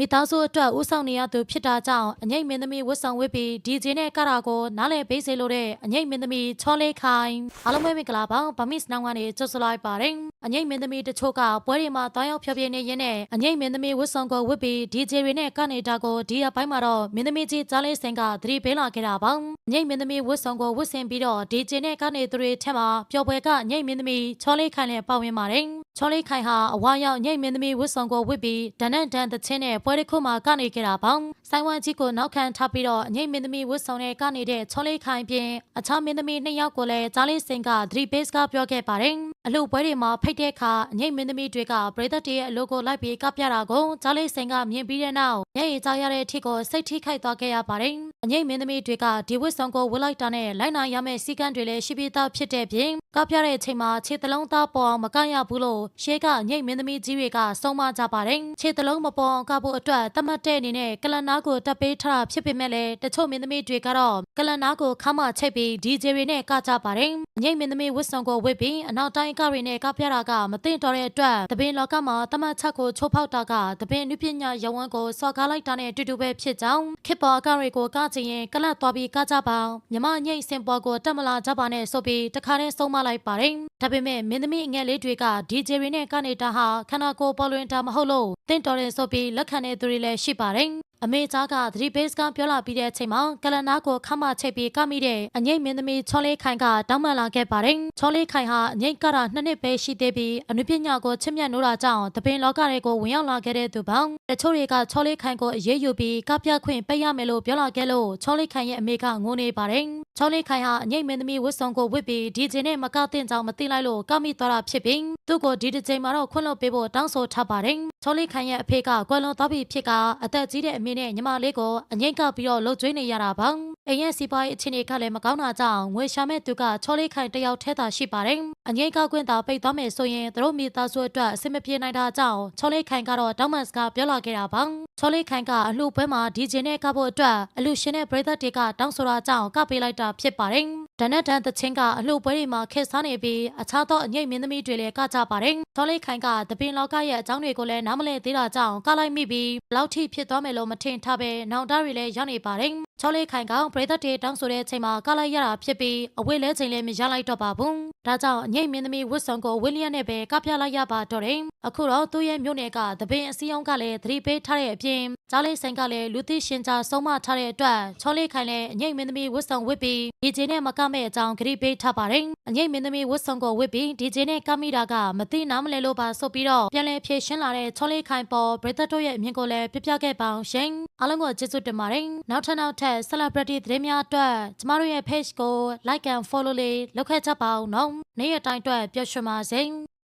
မိသားစုအတွက်ဦးဆောင်နေရသူဖြစ်တာကြောင့်အငိမ့်မင်းသမီးဝတ်ဆောင်ဝတ်ပြီးဒီဂျင်းနဲ့ကတာကိုနားလည်ပေးစေလိုတဲ့အငိမ့်မင်းသမီးချောလေးခိုင်အားလုံးပဲမင်္ဂလာပါဗမစ်နောင်ကနေကြိုဆိုလိုက်ပါတယ်အငိမ့်မင်းသမီးတချို့ကပွဲတွေမှာတောင်းရောက်ဖျော်ဖြေနေရင်းနဲ့အငိမ့်မင်းသမီးဝတ်ဆောင်ကိုဝတ်ပြီးဒီဂျတွေနဲ့ကနေတာကိုဒီအပိုင်းမှာတော့မင်းသမီးကြီးကြားလေးစင်ကသတိပေးလာခဲ့တာပါအငိမ့်မင်းသမီးဝတ်ဆောင်ကိုဝတ်ဆင်ပြီးတော့ဒီဂျနဲ့ကနေသူတွေထက်မှာပျော်ပွဲကအငိမ့်မင်းသမီးချောလေးခိုင်လည်းပါဝင်ပါတယ် ချောလေးခိုင်ဟာအဝါရောက်အငိမ့်မင်းသမီးဝတ်ဆောင်ကိုဝတ်ပြီးဒန်နန်ဒန်သချင်းနဲ့ပွဲတစ်ခုမှာကနေခဲ့တာပါဆိုင်ဝမ်ကြီးကိုနောက်ခံထားပြီးတော့အငိမ့်မင်းသမီးဝတ်ဆောင်နဲ့ကနေတဲ့ချောလေးခိုင်ပြင်အခြားမင်းသမီးနှစ်ယောက်ကိုလည်းကြားလေးစင်ကသတိပေးစကားပြောခဲ့ပါတယ်အလှပွဲတွေမှာဖိတ်တဲ့အခါအငိမ့်မင်းသမီးတွေကပရိသတ်တွေရဲ့အလိုကိုလိုက်ပြီးကပြတာကိုကြားလေးစင်ကမြင်ပြီးတဲ့နောက်မျက်ရည်ကျရတဲ့အထစ်ကိုစိတ်ထိခိုက်သွားခဲ့ရပါတယ်အငိမ့်မင်းသမီးတွေကဒီဝတ်ဆောင်ကိုဝတ်လိုက်တာနဲ့လိုက်နာရမယ့်စီကံတွေလည်းရှိပြီးသားဖြစ်တဲ့ပြင်ကပြတဲ့အချိန်မှာခြေတလုံးသားပေါ်အောင်မကန့်ရဘူးလို့ရှေးကအငိမ့်မင်းသမီးကြီးတွေကဆုံးမကြပါတယ်ခြေတလုံးမပေါ်အောင်ကဖို့အတွက်တတ်မှတ်တဲ့အနေနဲ့ကလနာကိုတပ်ပေးထားတာဖြစ်ပေမဲ့လည်းတချို့မင်းသမီးတွေကတော့ကလနာကိုခမချိတ်ပြီး DJ တွေနဲ့ကကြပါတယ်အငိမ့်မင်းသမီးဝတ်ဆောင်ကိုဝတ်ပြီးအနောက်တိုင်းကတွေနဲ့ကပြတာကမသိတော့တဲ့အတွက်တပင်လောကမှာတမတ်ချက်ကိုချိုးဖောက်တာကတပင်နုပညာရဝန်းကိုစော်ကားလိုက်တာနဲ့အတူတူပဲဖြစ်ကြောင်းခေတ်ပေါ်ကတွေကိုကချင်ရင်ကလတ်သွားပြီးကကြပါမြမညိတ်စင်ပေါ်ကိုတက်မလာကြပါနဲ့ဆိုပြီးတခါတည်းဆုံးမလိုက်ပါတယ်ဒါပေမဲ့မင်းသမီးအငယ်လေးတွေက DJ တွေနဲ့ကနေတာဟာခန္ဓာကိုယ်ပေါ်လွင်တာမဟုတ်လို့တင့်တော်တယ်ဆိုပြီးလက်ခံတဲ့သူတွေလည်းရှိပါတယ် အမေသားကသတိပေးစကားပြောလာပြီးတဲ့အချိန်မှာကလနာကိုခမချိတ်ပြီးကမိတဲ့အငိမ့်မင်းသမီးချောလေးခိုင်ကတောင်းပန်လာခဲ့ပါတယ်။ချောလေးခိုင်ဟာအငိမ့်ကတာနှစ်နှစ်ပဲရှိသေးပြီးအနုပညာကိုချစ်မြတ်နိုးတာကြောင့်တပင်လောကတွေကိုဝင်ရောက်လာခဲ့တဲ့သူပေါင်းတချို့တွေကချောလေးခိုင်ကိုအရေးယူပြီးကပြခွင့်ပေးရမယ်လို့ပြောလာခဲ့လို့ချောလေးခိုင်ရဲ့အမေကငိုနေပါတယ်။ ချောလေးခိုင်ဟာအငိမ့်မင်းသမီးဝတ်ဆောင်ကိုဝတ်ပြီးဒီဂျင်နဲ့မကတင်ကြောင်မသိလိုက်လို့ကမိသွားတာဖြစ်ပြီးသူ့ကိုဒီတစ်ချိန်မှာတော့ခွင့်လွှတ်ပေးဖို့တောင်းဆိုထားပါတယ်။ချောလေးခိုင်ရဲ့အဖေကကွယ်လွန်သွားပြီဖြစ်ကအသက်ကြီးတဲ့အမေနဲ့ညီမလေးကိုအငိမ့်ကပြီးတော့လှုပ်ကြွေးနေရတာပါ အိမ်ရဲ့စီးပွားရေးအခြေအနေကလည်းမကောင်းတာကြောင့်ငွေရှာမဲ့သူကချောလေးခိုင်တယောက်ထဲသာရှိပါတယ်အငိမ့်ကခွင့်သာပိတ်သွားမယ်ဆိုရင်သူတို့မိသားစုအတွက်အဆင်မပြေနိုင်တာကြောင့်ချောလေးခိုင်ကတော့တောင်းပန်စကားပြောလာခဲ့တာပါချောလေးခိုင်ကအလှပွဲမှာဒီဂျင်နဲ့ကဖို့အတွက်အလူရှင်နဲ့ပရိသတ်တွေကတောင်းဆိုတာကြောင့်ကပေးလိုက်တာဖြစ်ပါတယ်ဒနက်တန်တချင်းကအလှပွဲတွေမှာခက်စားနေပြီးအခြားသောအငိမ့်မင်းသမီးတွေလည်းကကြပါတယ်ချောလေးခိုင်ကတပင်လောကရဲ့အကြောင်းတွေကိုလည်းနားမလည်သေးတာကြောင့်ကလိုက်မိပြီးဘလောက်ထိဖြစ်သွားမယ်လို့မထင်ထားပဲနောင်တတွေလည်းရောက်နေပါတယ် ချောလေးခိုင်ကပရိသတ်တွေတောင်းဆိုတဲ့အချိန်မှာကလိုက်ရတာဖြစ်ပြီးအဝိလဲချိန်လည်းမရလိုက်တော့ပါဘူးဒါကြောင့်အငိမ့်မင်းသမီးဝတ်ဆောင်ကိုဝီလီယံနဲ့ပဲကပြလိုက်ရပါတော့တယ်အခုတော့သူ့ရဲ့မြို့နယ်ကတပင်အစည်းအရုံးကလည်းသတိပေးထားတဲ့အပြင်ကြားလေးဆိုင်ကလည်းလူသိရှင်ကြားဆုံးမထားတဲ့အတွက်ချောလေးခိုင်လည်းအငိမ့်မင်းသမီးဝတ်ဆောင်ဝတ်ပြီးဒီဂျင်းနဲ့မကမဲ့အကြောင်းဂရိပေးထားပါတယ်အငိမ့်မင်းသမီးဝတ်ဆောင်ကိုဝတ်ပြီးဒီဂျင်းနဲ့ကမိတာကမသိနားမလဲလို့ပါဆိုပြီးတော့ပြန်လည်ဖြေရှင်းလာတဲ့ချောလေးခိုင်ပေါ်ပရိသတ်တို့ရဲ့အမြင်ကိုလည်းပြပြခဲ့ပါအောင်ရှင်အားလုံးကိုကျေးဇူးတင်ပါတယ်နောက်ထပ်နောက်ထပ် celebrity သတင်းများအတွက်ကျမတို့ရဲ့ page ကို like and follow လေးလုပ်ခဲ့ကြပါအောင်နော်နေ့ရက်တိုင်းအတွက်ပျော်ရွှင်ပါစေ